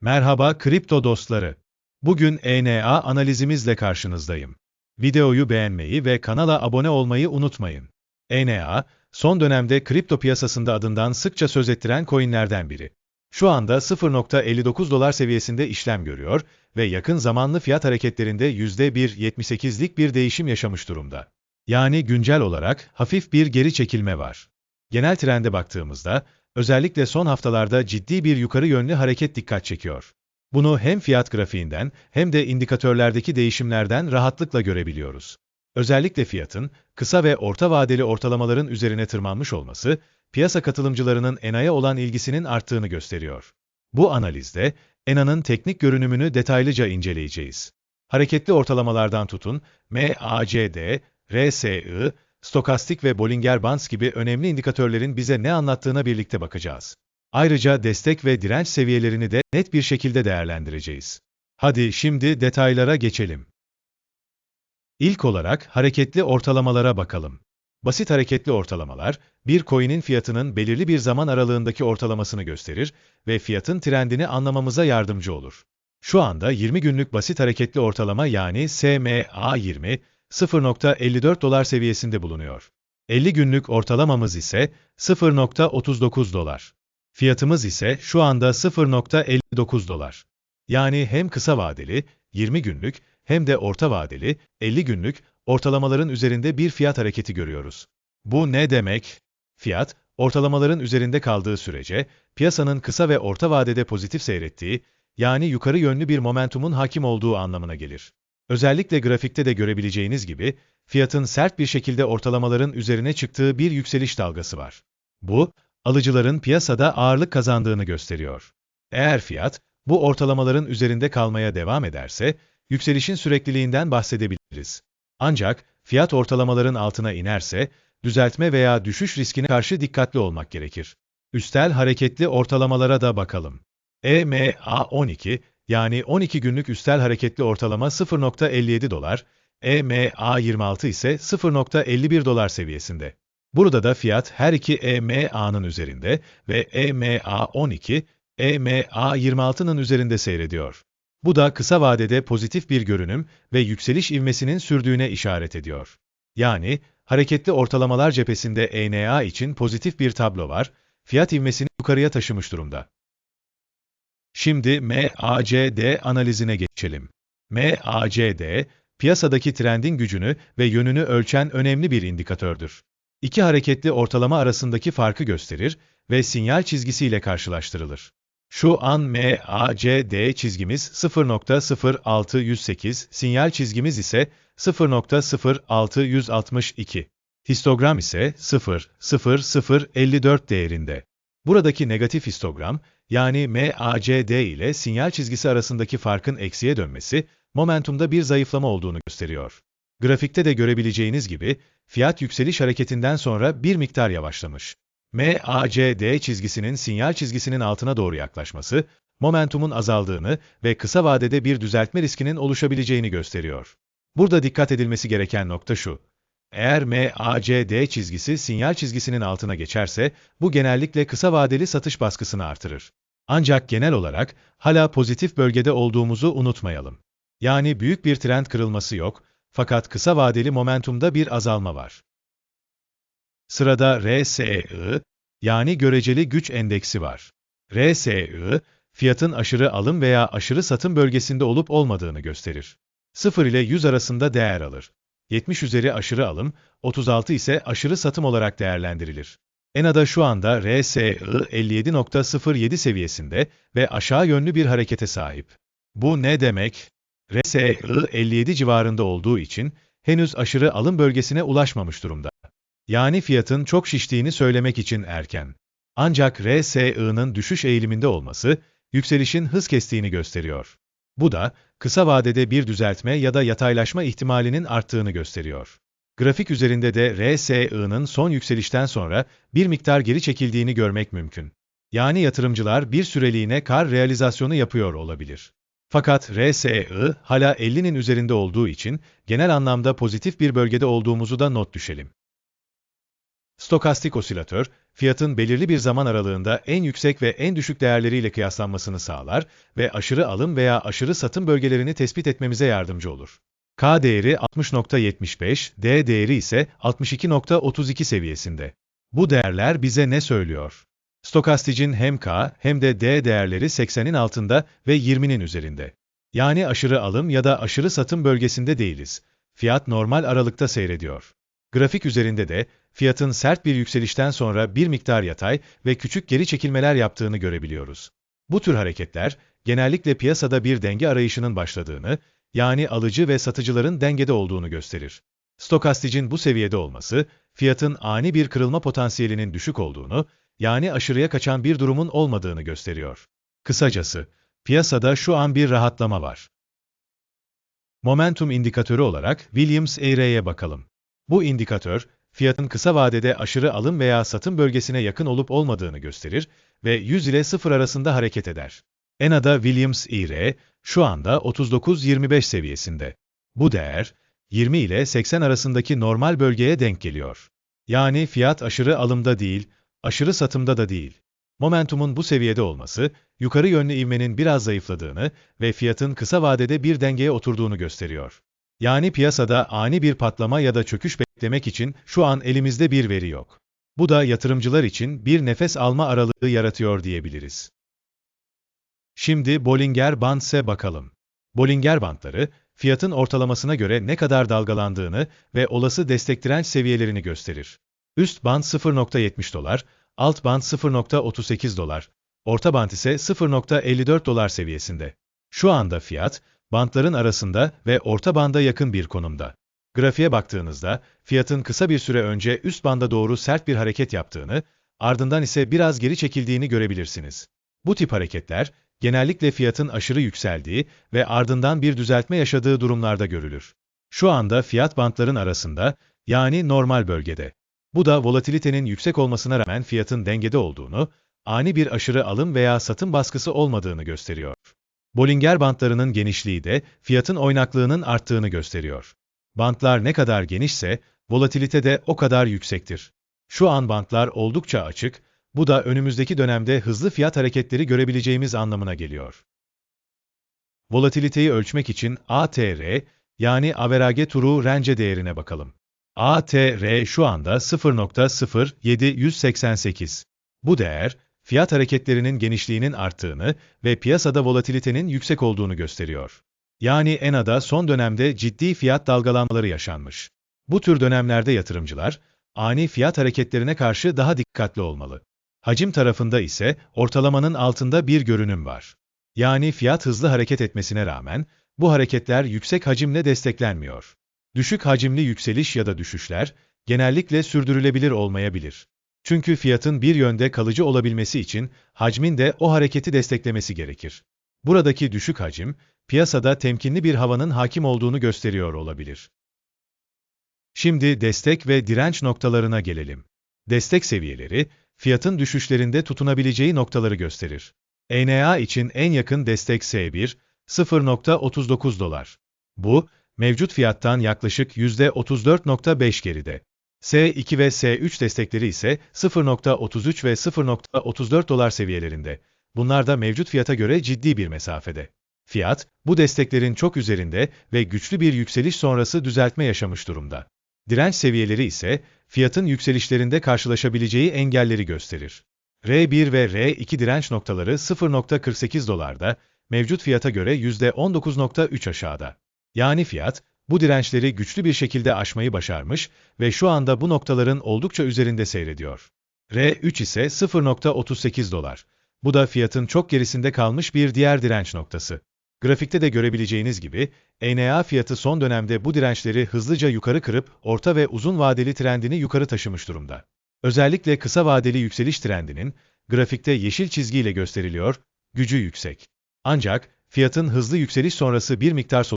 Merhaba kripto dostları. Bugün ENA analizimizle karşınızdayım. Videoyu beğenmeyi ve kanala abone olmayı unutmayın. ENA, son dönemde kripto piyasasında adından sıkça söz ettiren coinlerden biri. Şu anda 0.59 dolar seviyesinde işlem görüyor ve yakın zamanlı fiyat hareketlerinde %1.78'lik bir değişim yaşamış durumda. Yani güncel olarak hafif bir geri çekilme var. Genel trende baktığımızda, özellikle son haftalarda ciddi bir yukarı yönlü hareket dikkat çekiyor. Bunu hem fiyat grafiğinden hem de indikatörlerdeki değişimlerden rahatlıkla görebiliyoruz. Özellikle fiyatın kısa ve orta vadeli ortalamaların üzerine tırmanmış olması, piyasa katılımcılarının ENA'ya olan ilgisinin arttığını gösteriyor. Bu analizde ENA'nın teknik görünümünü detaylıca inceleyeceğiz. Hareketli ortalamalardan tutun, MACD, RSI, stokastik ve Bollinger Bands gibi önemli indikatörlerin bize ne anlattığına birlikte bakacağız. Ayrıca destek ve direnç seviyelerini de net bir şekilde değerlendireceğiz. Hadi şimdi detaylara geçelim. İlk olarak hareketli ortalamalara bakalım. Basit hareketli ortalamalar, bir coin'in fiyatının belirli bir zaman aralığındaki ortalamasını gösterir ve fiyatın trendini anlamamıza yardımcı olur. Şu anda 20 günlük basit hareketli ortalama yani SMA20, 0.54 dolar seviyesinde bulunuyor. 50 günlük ortalamamız ise 0.39 dolar. Fiyatımız ise şu anda 0.59 dolar. Yani hem kısa vadeli, 20 günlük, hem de orta vadeli, 50 günlük ortalamaların üzerinde bir fiyat hareketi görüyoruz. Bu ne demek? Fiyat, ortalamaların üzerinde kaldığı sürece, piyasanın kısa ve orta vadede pozitif seyrettiği, yani yukarı yönlü bir momentumun hakim olduğu anlamına gelir. Özellikle grafikte de görebileceğiniz gibi, fiyatın sert bir şekilde ortalamaların üzerine çıktığı bir yükseliş dalgası var. Bu, alıcıların piyasada ağırlık kazandığını gösteriyor. Eğer fiyat, bu ortalamaların üzerinde kalmaya devam ederse, yükselişin sürekliliğinden bahsedebiliriz. Ancak, fiyat ortalamaların altına inerse, düzeltme veya düşüş riskine karşı dikkatli olmak gerekir. Üstel hareketli ortalamalara da bakalım. EMA 12, yani 12 günlük üstel hareketli ortalama 0.57 dolar, EMA 26 ise 0.51 dolar seviyesinde. Burada da fiyat her iki EMA'nın üzerinde ve EMA 12, EMA 26'nın üzerinde seyrediyor. Bu da kısa vadede pozitif bir görünüm ve yükseliş ivmesinin sürdüğüne işaret ediyor. Yani, hareketli ortalamalar cephesinde ENA için pozitif bir tablo var, fiyat ivmesini yukarıya taşımış durumda. Şimdi MACD analizine geçelim. MACD, piyasadaki trendin gücünü ve yönünü ölçen önemli bir indikatördür. İki hareketli ortalama arasındaki farkı gösterir ve sinyal çizgisiyle karşılaştırılır. Şu an MACD çizgimiz 0.0608, sinyal çizgimiz ise 0.0662. Histogram ise 0.0054 değerinde. Buradaki negatif histogram, yani MACD ile sinyal çizgisi arasındaki farkın eksiye dönmesi, momentumda bir zayıflama olduğunu gösteriyor. Grafikte de görebileceğiniz gibi, fiyat yükseliş hareketinden sonra bir miktar yavaşlamış. MACD çizgisinin sinyal çizgisinin altına doğru yaklaşması, momentumun azaldığını ve kısa vadede bir düzeltme riskinin oluşabileceğini gösteriyor. Burada dikkat edilmesi gereken nokta şu. Eğer MACD çizgisi sinyal çizgisinin altına geçerse, bu genellikle kısa vadeli satış baskısını artırır. Ancak genel olarak hala pozitif bölgede olduğumuzu unutmayalım. Yani büyük bir trend kırılması yok, fakat kısa vadeli momentumda bir azalma var. Sırada RSI, yani göreceli güç endeksi var. RSI, fiyatın aşırı alım veya aşırı satım bölgesinde olup olmadığını gösterir. 0 ile 100 arasında değer alır. 70 üzeri aşırı alım, 36 ise aşırı satım olarak değerlendirilir. ENA'da şu anda RSI 57.07 seviyesinde ve aşağı yönlü bir harekete sahip. Bu ne demek? RSI 57 civarında olduğu için henüz aşırı alım bölgesine ulaşmamış durumda. Yani fiyatın çok şiştiğini söylemek için erken. Ancak RSI'nin düşüş eğiliminde olması, yükselişin hız kestiğini gösteriyor. Bu da, kısa vadede bir düzeltme ya da yataylaşma ihtimalinin arttığını gösteriyor. Grafik üzerinde de RSI'nin son yükselişten sonra bir miktar geri çekildiğini görmek mümkün. Yani yatırımcılar bir süreliğine kar realizasyonu yapıyor olabilir. Fakat RSI hala 50'nin üzerinde olduğu için genel anlamda pozitif bir bölgede olduğumuzu da not düşelim. Stokastik osilatör, fiyatın belirli bir zaman aralığında en yüksek ve en düşük değerleriyle kıyaslanmasını sağlar ve aşırı alım veya aşırı satım bölgelerini tespit etmemize yardımcı olur. K değeri 60.75, D değeri ise 62.32 seviyesinde. Bu değerler bize ne söylüyor? Stokastic'in hem K hem de D değerleri 80'in altında ve 20'nin üzerinde. Yani aşırı alım ya da aşırı satım bölgesinde değiliz. Fiyat normal aralıkta seyrediyor. Grafik üzerinde de fiyatın sert bir yükselişten sonra bir miktar yatay ve küçük geri çekilmeler yaptığını görebiliyoruz. Bu tür hareketler genellikle piyasada bir denge arayışının başladığını, yani alıcı ve satıcıların dengede olduğunu gösterir. Stokastic'in bu seviyede olması, fiyatın ani bir kırılma potansiyelinin düşük olduğunu, yani aşırıya kaçan bir durumun olmadığını gösteriyor. Kısacası, piyasada şu an bir rahatlama var. Momentum indikatörü olarak Williams ER'ye bakalım. Bu indikatör, fiyatın kısa vadede aşırı alım veya satım bölgesine yakın olup olmadığını gösterir ve 100 ile 0 arasında hareket eder. ENA'da Williams ER şu anda 39.25 seviyesinde. Bu değer, 20 ile 80 arasındaki normal bölgeye denk geliyor. Yani fiyat aşırı alımda değil, aşırı satımda da değil. Momentumun bu seviyede olması, yukarı yönlü ivmenin biraz zayıfladığını ve fiyatın kısa vadede bir dengeye oturduğunu gösteriyor. Yani piyasada ani bir patlama ya da çöküş beklemek için şu an elimizde bir veri yok. Bu da yatırımcılar için bir nefes alma aralığı yaratıyor diyebiliriz. Şimdi Bollinger Bands'e bakalım. Bollinger Bandları, fiyatın ortalamasına göre ne kadar dalgalandığını ve olası destek direnç seviyelerini gösterir. Üst band 0.70 dolar, alt band 0.38 dolar, orta band ise 0.54 dolar seviyesinde. Şu anda fiyat, bantların arasında ve orta banda yakın bir konumda. Grafiğe baktığınızda, fiyatın kısa bir süre önce üst banda doğru sert bir hareket yaptığını, ardından ise biraz geri çekildiğini görebilirsiniz. Bu tip hareketler, genellikle fiyatın aşırı yükseldiği ve ardından bir düzeltme yaşadığı durumlarda görülür. Şu anda fiyat bantların arasında, yani normal bölgede. Bu da volatilitenin yüksek olmasına rağmen fiyatın dengede olduğunu, ani bir aşırı alım veya satım baskısı olmadığını gösteriyor. Bollinger bantlarının genişliği de fiyatın oynaklığının arttığını gösteriyor. Bantlar ne kadar genişse, volatilite de o kadar yüksektir. Şu an bantlar oldukça açık, bu da önümüzdeki dönemde hızlı fiyat hareketleri görebileceğimiz anlamına geliyor. Volatiliteyi ölçmek için ATR, yani Average True Range değerine bakalım. ATR şu anda 0.0788. Bu değer, fiyat hareketlerinin genişliğinin arttığını ve piyasada volatilitenin yüksek olduğunu gösteriyor. Yani ENA'da son dönemde ciddi fiyat dalgalanmaları yaşanmış. Bu tür dönemlerde yatırımcılar, ani fiyat hareketlerine karşı daha dikkatli olmalı. Hacim tarafında ise ortalamanın altında bir görünüm var. Yani fiyat hızlı hareket etmesine rağmen, bu hareketler yüksek hacimle desteklenmiyor. Düşük hacimli yükseliş ya da düşüşler, genellikle sürdürülebilir olmayabilir. Çünkü fiyatın bir yönde kalıcı olabilmesi için hacmin de o hareketi desteklemesi gerekir. Buradaki düşük hacim, piyasada temkinli bir havanın hakim olduğunu gösteriyor olabilir. Şimdi destek ve direnç noktalarına gelelim. Destek seviyeleri, fiyatın düşüşlerinde tutunabileceği noktaları gösterir. ENA için en yakın destek S1, 0.39 dolar. Bu, mevcut fiyattan yaklaşık %34.5 geride. S2 ve S3 destekleri ise 0.33 ve 0.34 dolar seviyelerinde. Bunlar da mevcut fiyata göre ciddi bir mesafede. Fiyat, bu desteklerin çok üzerinde ve güçlü bir yükseliş sonrası düzeltme yaşamış durumda. Direnç seviyeleri ise fiyatın yükselişlerinde karşılaşabileceği engelleri gösterir. R1 ve R2 direnç noktaları 0.48 dolarda, mevcut fiyata göre %19.3 aşağıda. Yani fiyat, bu dirençleri güçlü bir şekilde aşmayı başarmış ve şu anda bu noktaların oldukça üzerinde seyrediyor. R3 ise 0.38 dolar. Bu da fiyatın çok gerisinde kalmış bir diğer direnç noktası. Grafikte de görebileceğiniz gibi, ENA fiyatı son dönemde bu dirençleri hızlıca yukarı kırıp orta ve uzun vadeli trendini yukarı taşımış durumda. Özellikle kısa vadeli yükseliş trendinin, grafikte yeşil çizgiyle gösteriliyor, gücü yüksek. Ancak, fiyatın hızlı yükseliş sonrası bir miktar